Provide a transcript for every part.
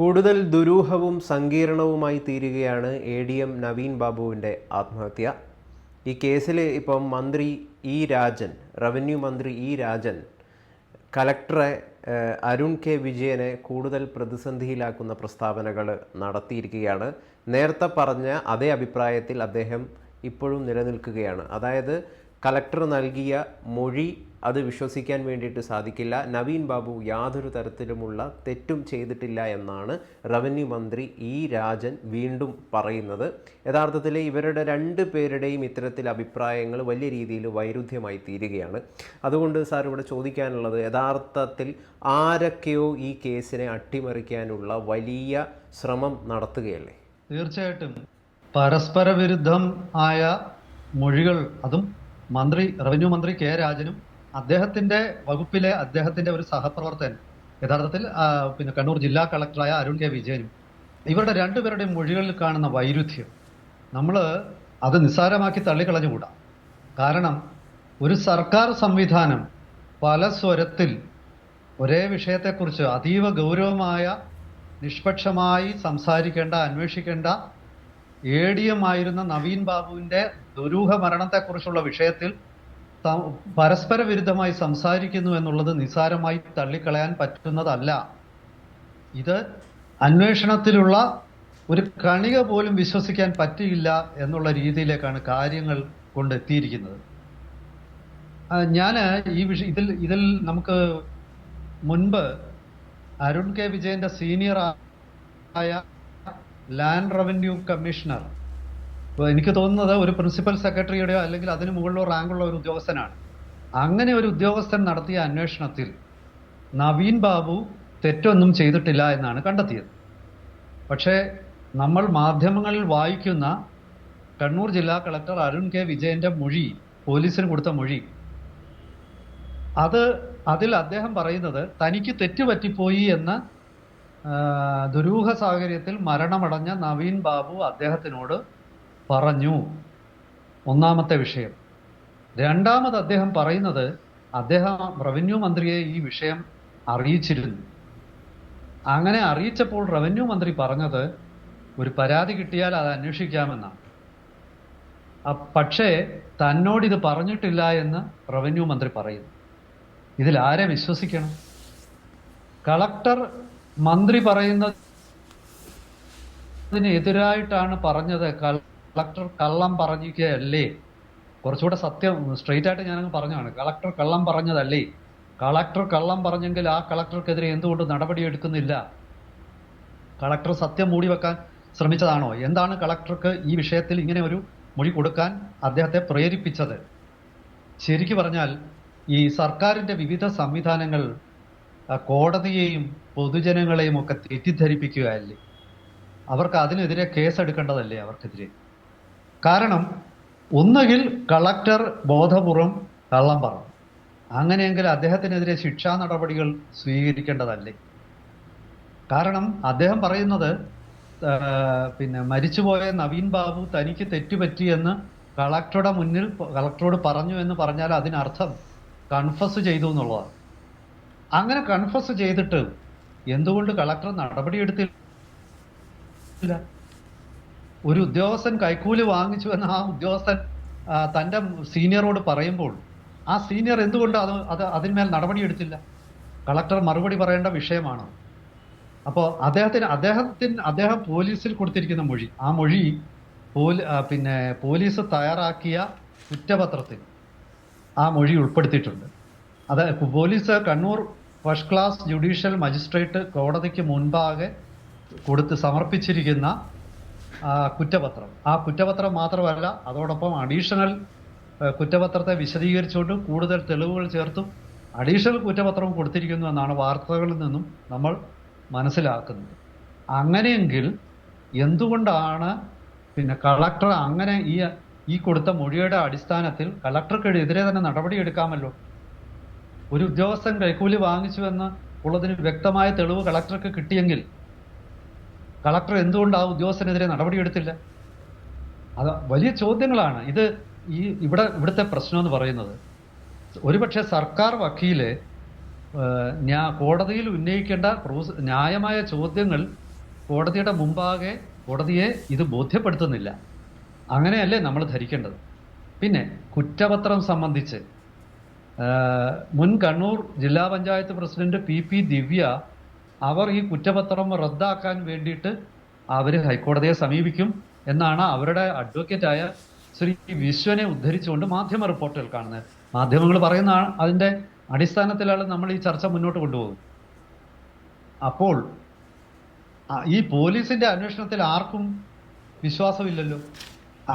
കൂടുതൽ ദുരൂഹവും സങ്കീർണവുമായി തീരുകയാണ് A D M Naveen ബാബുവിന്റെ ആത്മഹത്യ. ഈ കേസിൽ ഇപ്പം മന്ത്രി ഇ രാജൻ റവന്യൂ മന്ത്രി ഇ രാജൻ കലക്ടറെ അരുൺ കെ വിജയനെ കൂടുതൽ പ്രതിസന്ധിയിലാക്കുന്ന പ്രസ്താവനകൾ നടത്തിയിരിക്കുകയാണ്. നേരത്തെ പറഞ്ഞ അതേ അഭിപ്രായത്തിൽ അദ്ദേഹം ഇപ്പോഴും നിലനിൽക്കുകയാണ്. അതായത് കലക്ടർ നൽകിയ മൊഴി അത് വിശ്വസിക്കാൻ വേണ്ടിയിട്ട് സാധിക്കില്ല. നവീൻ ബാബു യാതൊരു തരത്തിലുമുള്ള തെറ്റും ചെയ്തിട്ടില്ല എന്നാണ് റവന്യൂ മന്ത്രി ഇ രാജൻ വീണ്ടും പറയുന്നത്. യഥാർത്ഥത്തിൽ ഇവരുടെ രണ്ട് പേരുടെയും ഇത്തരത്തിൽ അഭിപ്രായങ്ങൾ വലിയ രീതിയിൽ വൈരുദ്ധ്യമായി തീരുകയാണ്. അതുകൊണ്ട് സാർ ഇവിടെ ചോദിക്കാനുള്ളത് യഥാർത്ഥത്തിൽ ആരൊക്കെയോ ഈ കേസിനെ അട്ടിമറിക്കാനുള്ള വലിയ ശ്രമം നടത്തുകയല്ലേ? തീർച്ചയായിട്ടും. പരസ്പര വിരുദ്ധം ആയ മൊഴികൾ അതും മന്ത്രി റവന്യൂ മന്ത്രി കെ രാജനും അദ്ദേഹത്തിന്റെ വകുപ്പിലെ അദ്ദേഹത്തിന്റെ ഒരു സഹപ്രവർത്തകൻ യഥാർത്ഥത്തിൽ പിന്നെ കണ്ണൂർ ജില്ലാ കളക്ടറായ അരുൺ കെ വിജയനും. ഇവരുടെ രണ്ടുപേരുടെയും മൊഴികളിൽ കാണുന്ന വൈരുദ്ധ്യം നമ്മൾ അത് നിസ്സാരമാക്കി തള്ളിക്കളഞ്ഞുകൂടാ. കാരണം ഒരു സർക്കാർ സംവിധാനം പല സ്വരത്തിൽ ഒരേ വിഷയത്തെക്കുറിച്ച് അതീവ ഗൗരവമായ നിഷ്പക്ഷമായി സംസാരിക്കേണ്ട അന്വേഷിക്കേണ്ട എ ഡി എം ആയിരുന്ന നവീൻ ബാബുവിന്റെ ദുരൂഹ മരണത്തെക്കുറിച്ചുള്ള വിഷയത്തിൽ പരസ്പര വിരുദ്ധമായി സംസാരിക്കുന്നു എന്നുള്ളത് നിസ്സാരമായി തള്ളിക്കളയാൻ പറ്റുന്നതല്ല. ഇത് അന്വേഷണത്തിലുള്ള ഒരു കണിക പോലും വിശ്വസിക്കാൻ പറ്റിയില്ല എന്നുള്ള രീതിയിലേക്കാണ് കാര്യങ്ങൾ കൊണ്ടെത്തിയിരിക്കുന്നത്. ഞാൻ ഈ വിഷ ഇതിൽ ഇതിൽ നമുക്ക് മുൻപ് അരുൺ കെ വിജയന്റെ സീനിയർ ആയ ലാൻഡ് റവന്യൂ കമ്മീഷണർ എനിക്ക് തോന്നുന്നത് ഒരു പ്രിൻസിപ്പൽ സെക്രട്ടറിയുടെയോ അല്ലെങ്കിൽ അതിന് മുകളിലോ റാങ്കുള്ള ഒരു ഉദ്യോഗസ്ഥനാണ്. അങ്ങനെ ഒരു ഉദ്യോഗസ്ഥൻ നടത്തിയ അന്വേഷണത്തിൽ നവീൻ ബാബു തെറ്റൊന്നും ചെയ്തിട്ടില്ല എന്നാണ് കണ്ടെത്തിയത്. പക്ഷേ നമ്മൾ മാധ്യമങ്ങളിൽ വായിക്കുന്ന കണ്ണൂർ ജില്ലാ കളക്ടർ അരുൺ കെ വിജയന്റെ മൊഴി പോലീസിന് കൊടുത്ത മൊഴി അത് അതിൽ അദ്ദേഹം പറയുന്നത് തനിക്ക് തെറ്റുപറ്റിപ്പോയി എന്ന് ദുരൂഹ സാഹചര്യത്തിൽ മരണമടഞ്ഞ നവീൻ ബാബു അദ്ദേഹത്തിനോട് പറഞ്ഞു. ഒന്നാമത്തെ വിഷയം. രണ്ടാമത് അദ്ദേഹം പറയുന്നത് അദ്ദേഹം റവന്യൂ മന്ത്രിയെ ഈ വിഷയം അറിയിച്ചിരുന്നു. അങ്ങനെ അറിയിച്ചപ്പോൾ റവന്യൂ മന്ത്രി പറഞ്ഞത് ഒരു പരാതി കിട്ടിയാൽ അത് അന്വേഷിക്കാമെന്നാണ്. പക്ഷേ തന്നോട് ഇത് പറഞ്ഞിട്ടില്ല എന്ന് റവന്യൂ മന്ത്രി പറയുന്നു. ഇതിൽ ആരെ വിശ്വസിക്കണം? കളക്ടർ മന്ത്രി പറയുന്നതിന് എതിരായിട്ടാണ് പറഞ്ഞത്. കളക്ടർ കള്ളം പറഞ്ഞിരിക്കുകയല്ലേ? കുറച്ചുകൂടെ സത്യം സ്ട്രെയിറ്റ് ആയിട്ട് ഞാനങ്ങ് പറഞ്ഞതാണ്. കളക്ടർ കള്ളം പറഞ്ഞതല്ലേ? കളക്ടർ കള്ളം പറഞ്ഞെങ്കിൽ ആ കളക്ടർക്കെതിരെ എന്തുകൊണ്ട് നടപടി എടുക്കുന്നില്ല? കളക്ടർ സത്യം മൂടി വെക്കാൻ ശ്രമിച്ചതാണോ? എന്താണ് കളക്ടർക്ക് ഈ വിഷയത്തിൽ ഇങ്ങനെ ഒരു മൊഴി കൊടുക്കാൻ അദ്ദേഹത്തെ പ്രേരിപ്പിച്ചത്? ശരിക്കു പറഞ്ഞാൽ ഈ സർക്കാരിന്റെ വിവിധ സംവിധാനങ്ങൾ കോടതിയെയും പൊതുജനങ്ങളെയും ഒക്കെ തെറ്റിദ്ധരിപ്പിക്കുകയല്ലേ? അവർക്ക് അതിനെതിരെ കേസെടുക്കേണ്ടതല്ലേ അവർക്കെതിരെ? കാരണം ഒന്നുകിൽ കളക്ടർ ബോധപൂർവം കള്ളം പറഞ്ഞു അങ്ങനെയെങ്കിൽ അദ്ദേഹത്തിനെതിരെ ശിക്ഷാ നടപടികൾ സ്വീകരിക്കേണ്ടതല്ലേ? കാരണം അദ്ദേഹം പറയുന്നത് പിന്നെ മരിച്ചുപോയ നവീൻ ബാബു തനിക്ക് തെറ്റുപറ്റിയെന്ന് കളക്ടറുടെ മുന്നിൽ കളക്ടറോട് പറഞ്ഞു എന്ന് പറഞ്ഞാൽ അതിനർത്ഥം കൺഫസ് ചെയ്തു എന്നുള്ളതാണ്. അങ്ങനെ കൺഫസ് ചെയ്തിട്ട് എന്തുകൊണ്ട് കളക്ടർ നടപടിയെടുത്തില്ല? ഒരു ഉദ്യോഗസ്ഥൻ കൈക്കൂലി വാങ്ങിച്ചു എന്ന് ആ ഉദ്യോഗസ്ഥൻ തന്റെ സീനിയറോട് പറയുമ്പോൾ ആ സീനിയർ എന്തുകൊണ്ട് അത് അത് അതിന്മേൽ നടപടിയെടുത്തില്ല? കളക്ടർ മറുപടി പറയേണ്ട വിഷയമാണ്? അപ്പോൾ അദ്ദേഹത്തിന് അദ്ദേഹത്തിന് അദ്ദേഹം പോലീസിൽ കൊടുത്തിരിക്കുന്ന മൊഴി ആ മൊഴി പോലീ പിന്നെ പോലീസ് തയ്യാറാക്കിയ കുറ്റപത്രത്തിൽ ആ മൊഴി ഉൾപ്പെടുത്തിയിട്ടുണ്ട്. അത് police Kannur first class judicial magistrate കോടതിക്ക് മുൻപാകെ കൊടുത്ത് സമർപ്പിച്ചിരിക്കുന്ന കുറ്റപത്രം. ആ കുറ്റപത്രം മാത്രമല്ല അതോടൊപ്പം അഡീഷണൽ കുറ്റപത്രത്തെ വിശദീകരിച്ചുകൊണ്ട് കൂടുതൽ തെളിവുകൾ ചേർത്തും അഡീഷണൽ കുറ്റപത്രവും കൊടുത്തിരിക്കുന്നു എന്നാണ് വാർത്തകളിൽ നിന്നും നമ്മൾ മനസ്സിലാക്കുന്നത്. അങ്ങനെയെങ്കിൽ എന്തുകൊണ്ടാണ് പിന്നെ കളക്ടർ അങ്ങനെ ഈ ഈ കൊടുത്ത മൊഴിയുടെ അടിസ്ഥാനത്തിൽ കളക്ടർക്കെതിരെ തന്നെ നടപടിയെടുക്കാമല്ലോ? ഒരു ഉദ്യോഗസ്ഥൻ കൈക്കൂലി വാങ്ങിച്ചു എന്ന് ഉള്ളതിന് വ്യക്തമായ തെളിവ് കളക്ടർക്ക് കിട്ടിയെങ്കിൽ കളക്ടർ എന്തുകൊണ്ട് ആ ഉദ്യോഗസ്ഥനെതിരെ നടപടിയെടുത്തില്ല? അത് വലിയ ചോദ്യങ്ങളാണ്. ഇത് ഈ ഇവിടെ ഇവിടുത്തെ പ്രശ്നം എന്ന് പറയുന്നത്. ഒരുപക്ഷെ സർക്കാർ വക്കീൽ ഏഹ്, ഞാ കോടതിയിൽ ഉന്നയിക്കേണ്ട ന്യായമായ ചോദ്യങ്ങൾ കോടതിയുടെ മുമ്പാകെ കോടതിയെ ഇത് ബോധ്യപ്പെടുത്തുന്നില്ല. അങ്ങനെയല്ലേ നമ്മൾ ധരിക്കേണ്ടത്? പിന്നെ കുറ്റപത്രം സംബന്ധിച്ച് മുൻ കണ്ണൂർ ജില്ലാ panchayat president P P Divya അവർ ഈ കുറ്റപത്രം റദ്ദാക്കാൻ വേണ്ടിയിട്ട് അവർ ഹൈക്കോടതിയെ സമീപിക്കും എന്നാണ് അവരുടെ അഡ്വക്കേറ്റായ ശ്രീ വിശ്വനെ ഉദ്ധരിച്ചുകൊണ്ട് മാധ്യമ റിപ്പോർട്ടുകൾ കാണുന്നത്. മാധ്യമങ്ങൾ പറയുന്ന അതിന്റെ അടിസ്ഥാനത്തിലാണ് നമ്മൾ ഈ ചർച്ച മുന്നോട്ട് കൊണ്ടുപോകും അപ്പോൾ ഈ പോലീസിന്റെ അന്വേഷണത്തിൽ ആർക്കും വിശ്വാസമില്ലല്ലോ.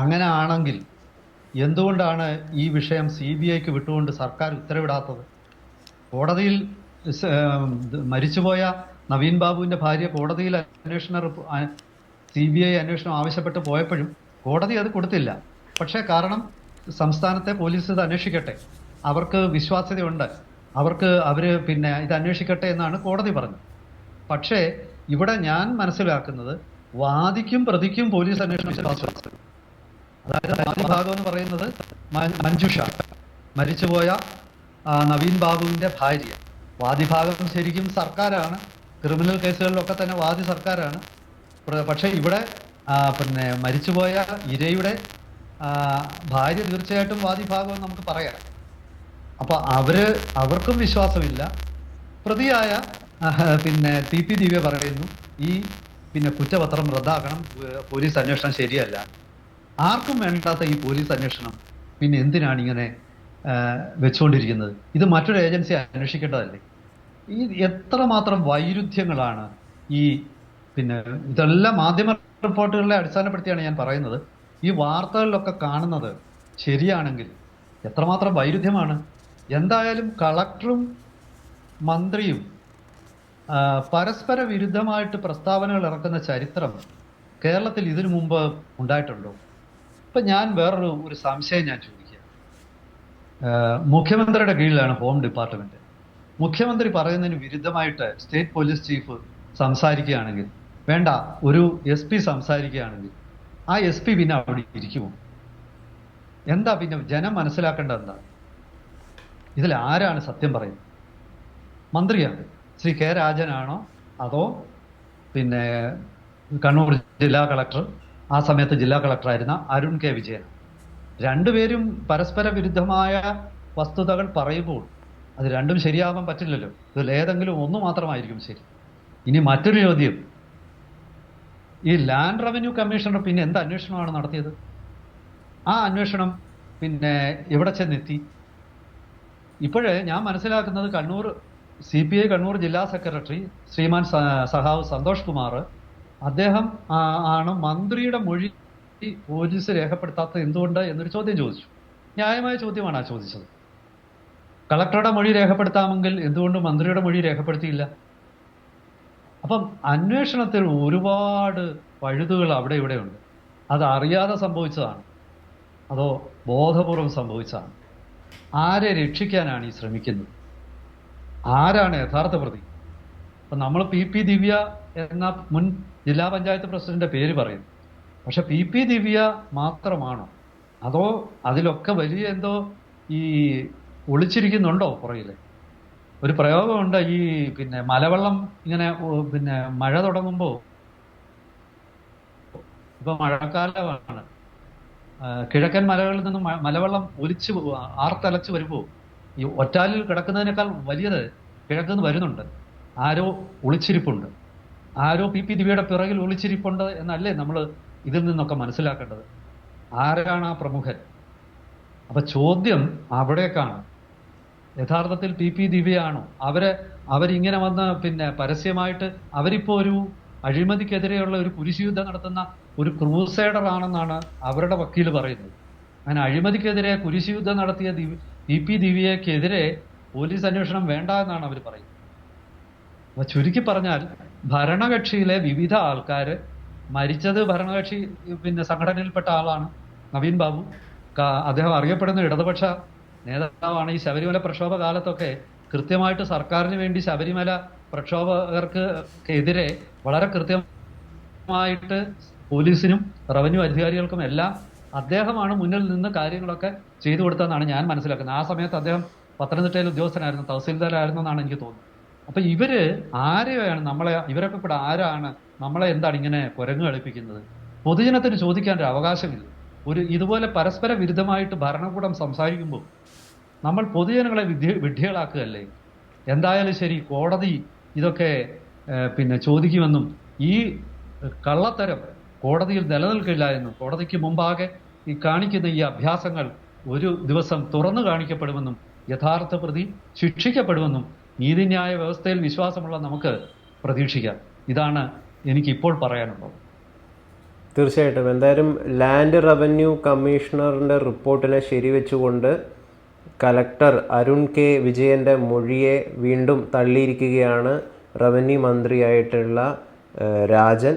അങ്ങനെ ആണെങ്കിൽ എന്തുകൊണ്ടാണ് ഈ വിഷയം സി ബി ഐക്ക് വിട്ടുകൊണ്ട് സർക്കാർ ഉത്തരവിടാത്തത്? കോടതിയിൽ മരിച്ചുപോയ നവീൻ ബാബുവിന്റെ ഭാര്യ കോടതിയിൽ അന്വേഷണ സി ബി ഐ അന്വേഷണം ആവശ്യപ്പെട്ട് പോയപ്പോഴും കോടതി അത് കൊടുത്തില്ല. പക്ഷേ കാരണം സംസ്ഥാനത്തെ പോലീസ് ഇത് അന്വേഷിക്കട്ടെ. അവർക്ക് വിശ്വാസ്യതയുണ്ട്. അവർക്ക് അവർ പിന്നെ ഇത് അന്വേഷിക്കട്ടെ എന്നാണ് കോടതി പറഞ്ഞത്. പക്ഷേ ഇവിടെ ഞാൻ മനസ്സിലാക്കുന്നത് വാദിക്കും പ്രതിക്കും പോലീസ് അന്വേഷണം അതായത് നാല് ഭാഗം എന്ന് പറയുന്നത് മഞ്ജുഷ. മരിച്ചുപോയ നവീൻ ബാബുവിന്റെ ഭാര്യ. വാദിഭാഗം ശരിക്കും സർക്കാരാണ്. ക്രിമിനൽ കേസുകളിലൊക്കെ തന്നെ വാദി സർക്കാരാണ്. പക്ഷേ ഇവിടെ പിന്നെ മരിച്ചുപോയ ഇരയുടെ ഭാര്യ തീർച്ചയായിട്ടും വാദിഭാഗം നമുക്ക് പറയാം. അപ്പൊ അവർ അവർക്കും വിശ്വാസമില്ല. പ്രതിയായ പിന്നെ ടി പി ദിവ്യ പറയുന്നു ഈ പിന്നെ കുറ്റപത്രം റദ്ദാക്കണം പോലീസ് അന്വേഷണം ശരിയല്ല. ആർക്കും വേണ്ടാത്ത ഈ പോലീസ് അന്വേഷണം പിന്നെ എന്തിനാണ് ഇങ്ങനെ വെച്ചുകൊണ്ടിരിക്കുന്നത് ഇത് മറ്റൊരു ഏജൻസി അന്വേഷിക്കേണ്ടതല്ലേ? ഈ എത്രമാത്രം വൈരുദ്ധ്യങ്ങളാണ് ഈ പിന്നെ ഇതെല്ലാം മാധ്യമ റിപ്പോർട്ടുകളെ അടിസ്ഥാനപ്പെടുത്തിയാണ് ഞാൻ പറയുന്നത്. ഈ വാർത്തകളിലൊക്കെ കാണുന്നത് ശരിയാണെങ്കിൽ എത്രമാത്രം വൈരുദ്ധ്യമാണ്? എന്തായാലും കളക്ടറും മന്ത്രിയും പരസ്പര വിരുദ്ധമായിട്ട് പ്രസ്താവനകൾ ഇറക്കുന്ന ചരിത്രം കേരളത്തിൽ ഇതിനു മുമ്പ് ഉണ്ടായിട്ടുണ്ടോ? ഇപ്പൊ ഞാൻ വേറൊരു ഒരു സംശയം ഞാൻ ചോദിക്കുക മുഖ്യമന്ത്രിയുടെ കീഴിലാണ് ഹോം ഡിപ്പാർട്ട്മെന്റ്. മുഖ്യമന്ത്രി പറയുന്നതിന് വിരുദ്ധമായിട്ട് സ്റ്റേറ്റ് പോലീസ് ചീഫ് സംസാരിക്കുകയാണെങ്കിൽ വേണ്ട ഒരു എസ് പി സംസാരിക്കുകയാണെങ്കിൽ ആ എസ് പി പിന്നെ അവിടെ ഇരിക്കുമോ? എന്താ പിന്നെ ജനം മനസ്സിലാക്കേണ്ടത് എന്താ? ഇതിൽ ആരാണ് സത്യം പറയുന്നത്? മന്ത്രിയാണ്. ശ്രീ കെ രാജനാണോ? അതോ പിന്നെ കണ്ണൂർ ജില്ലാ കളക്ടർ? ആ സമയത്ത് ജില്ലാ കളക്ടറായിരുന്ന അരുൺ കെ വിജയൻ. രണ്ടുപേരും പരസ്പര വിരുദ്ധമായ വസ്തുതകൾ പറയുമ്പോൾ അത് രണ്ടും ശരിയാവാൻ പറ്റില്ലല്ലോ. ഇതിൽ ഏതെങ്കിലും ഒന്ന് മാത്രമായിരിക്കും ശരി. ഇനി മറ്റൊരു ചോദ്യം. ഈ ലാൻഡ് റവന്യൂ കമ്മീഷണർ പിന്നെ എന്ത് അന്വേഷണമാണ് നടത്തിയത്? ആ അന്വേഷണം പിന്നെ എവിടെ ചെന്നെത്തി? ഇപ്പോഴേ ഞാൻ മനസ്സിലാക്കുന്നത് Kannur C P I Kannur ജില്ലാ സെക്രട്ടറി ശ്രീമാൻ സഹാവ് സന്തോഷ് കുമാർ അദ്ദേഹം ആണ് മന്ത്രിയുടെ മൊഴി പോലീസ് രേഖപ്പെടുത്താത്തത് എന്തുകൊണ്ട് എന്നൊരു ചോദ്യം ചോദിച്ചു. ന്യായമായ ചോദ്യമാണ് ആ ചോദിച്ചത്. കളക്ടറുടെ മൊഴി രേഖപ്പെടുത്താമെങ്കിൽ എന്തുകൊണ്ട് മന്ത്രിയുടെ മൊഴി രേഖപ്പെടുത്തിയില്ല? അപ്പം അന്വേഷണത്തിൽ ഒരുപാട് പഴുതുകൾ അവിടെ ഇവിടെ ഉണ്ട് അത് അറിയാതെ സംഭവിച്ചതാണ്. അതോ ബോധപൂർവം സംഭവിച്ചതാണ്. ആരെ രക്ഷിക്കാനാണ് ഈ ശ്രമിക്കുന്നത്? ആരാണ് യഥാർത്ഥ പ്രതി? അപ്പൊ നമ്മൾ പി പി ദിവ്യ എന്ന മുൻ ജില്ലാ പഞ്ചായത്ത് പ്രസിഡന്റിന്റെ പേര് പറയുന്നു പക്ഷെ പി പി ദിവ്യ മാത്രമാണോ? അതോ അതിലൊക്കെ വലിയ എന്തോ ഈ ഒളിച്ചിരിക്കുന്നുണ്ടോ പുറകിൽ? ഒരു പ്രയോഗമുണ്ട് ഈ പിന്നെ മലവെള്ളം ഇങ്ങനെ പിന്നെ മഴ തുടങ്ങുമ്പോൾ ഇപ്പൊ മഴക്കാലമാണ്. കിഴക്കൻ മലകളിൽ നിന്നും മലവെള്ളം ഒലിച്ചു ആർത്തലച്ച് വരുമ്പോൾ ഈ ഒറ്റാലിൽ കിടക്കുന്നതിനേക്കാൾ വലിയത് കിഴക്കുനിന്ന് വരുന്നുണ്ട്. ആരോ ഒളിച്ചിരിപ്പുണ്ട്. ആരോ പി പി ദിവ്യയുടെ പിറകിൽ ഒളിച്ചിരിപ്പുണ്ട് എന്നല്ലേ നമ്മൾ ഇതിൽ നിന്നൊക്കെ മനസ്സിലാക്കേണ്ടത്. ആരാണ് ആ പ്രമുഖൻ? അപ്പൊ ചോദ്യം അവിടേക്കാണ്. യഥാർത്ഥത്തിൽ പി പി ദിവ്യയാണോ? അവരെ അവരിങ്ങനെ വന്ന് പിന്നെ പരസ്യമായിട്ട് അവരിപ്പോ ഒരു അഴിമതിക്കെതിരെയുള്ള ഒരു കുരിശുയുദ്ധം നടത്തുന്ന ഒരു ക്രൂസൈഡർ ആണെന്നാണ് അവരുടെ വക്കീൽ പറയുന്നത്. അങ്ങനെ അഴിമതിക്കെതിരെ കുരിശുയുദ്ധം നടത്തിയ പി പി ദിവ്യക്കെതിരെ പോലീസ് അന്വേഷണം വേണ്ട എന്നാണ് അവർ പറയുന്നത്. ചുരുക്കി പറഞ്ഞാൽ ഭരണകക്ഷിയിലെ വിവിധ ആൾക്കാർ മരിച്ചത് ഭരണകക്ഷി പിന്നെ സംഘടനയിൽപ്പെട്ട ആളാണ് നവീൻ ബാബു. അദ്ദേഹം അറിയപ്പെടുന്ന ഇടതുപക്ഷ നേതാവാണ് ഈ ശബരിമല പ്രക്ഷോഭ കാലത്തൊക്കെ കൃത്യമായിട്ട് സർക്കാരിന് വേണ്ടി ശബരിമല പ്രക്ഷോഭകർക്ക് എതിരെ വളരെ കൃത്യമായിട്ട് പോലീസിനും റവന്യൂ അധികാരികൾക്കും എല്ലാം അദ്ദേഹമാണ് മുന്നിൽ നിന്ന് കാര്യങ്ങളൊക്കെ ചെയ്തു കൊടുത്തതെന്നാണ് ഞാൻ മനസ്സിലാക്കുന്നത്. ആ സമയത്ത് അദ്ദേഹം പത്തനംതിട്ടയിൽ ഉദ്യോഗസ്ഥനായിരുന്നു തഹസീൽദാരായിരുന്നു എന്നാണ് എനിക്ക് തോന്നുന്നത്. അപ്പൊ ഇവർ ആരെയാണ് നമ്മളെ ഇവരൊക്കെ കൂടെ ആരാണ് നമ്മളെ എന്താണ് ഇങ്ങനെ കുരങ്ങ് കളിപ്പിക്കുന്നത്? പൊതുജനത്തിന് ചോദിക്കാൻ ഒരു അവകാശമില്ല. ഒരു ഇതുപോലെ പരസ്പര വിരുദ്ധമായിട്ട് ഭരണകൂടം സംസാരിക്കുമ്പോൾ നമ്മൾ പൊതുജനങ്ങളെ വിദ്യ വിഡ്ഢികളാക്കുകയല്ലേ? എന്തായാലും ശരി കോടതി ഇതൊക്കെ പിന്നെ ചോദിക്കുമെന്നും ഈ കള്ളത്തരം കോടതിയിൽ നിലനിൽക്കില്ല എന്നും കോടതിക്ക് മുമ്പാകെ ഈ കാണിക്കുന്ന ഈ അഭ്യാസങ്ങൾ ഒരു ദിവസം തുറന്നു കാണിക്കപ്പെടുമെന്നും യഥാർത്ഥ പ്രതി ശിക്ഷിക്കപ്പെടുമെന്നും നീതിന്യായ വ്യവസ്ഥയിൽ വിശ്വാസമുള്ള നമുക്ക് പ്രതീക്ഷിക്കാം. ഇതാണ് എനിക്ക് ഇപ്പോൾ പറയാനുള്ളത്. തീർച്ചയായിട്ടും. എന്തായാലും ലാൻഡ് റവന്യൂ കമ്മീഷണറിന്റെ റിപ്പോർട്ടിനെ ശരിവെച്ചുകൊണ്ട് കലക്ടർ അരുൺ കെ വിജയന്റെ മൊഴിയെ വീണ്ടും തള്ളിയിരിക്കുകയാണ് റവന്യൂ മന്ത്രിയായിട്ടുള്ള രാജൻ.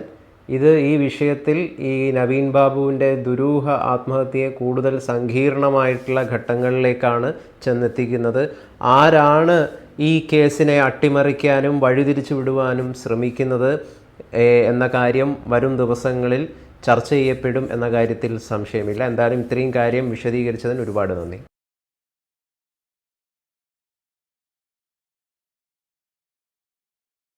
ഇത് ഈ വിഷയത്തിൽ ഈ നവീൻ ബാബുവിന്റെ ദുരൂഹ ആത്മഹത്യയെ കൂടുതൽ സങ്കീർണമായിട്ടുള്ള ഘട്ടങ്ങളിലേക്കാണ് ചെന്നെത്തിക്കുന്നത്. ആരാണ് ഈ കേസിനെ അട്ടിമറിക്കാനും വഴിതിരിച്ചു വിടുവാനും ശ്രമിക്കുന്നത് എന്ന കാര്യം വരും ദിവസങ്ങളിൽ ചർച്ച ചെയ്യപ്പെടും എന്ന കാര്യത്തിൽ സംശയമില്ല. എന്തായാലും ഇത്രയും കാര്യം വിശദീകരിച്ചതിന് ഒരുപാട് നന്ദി.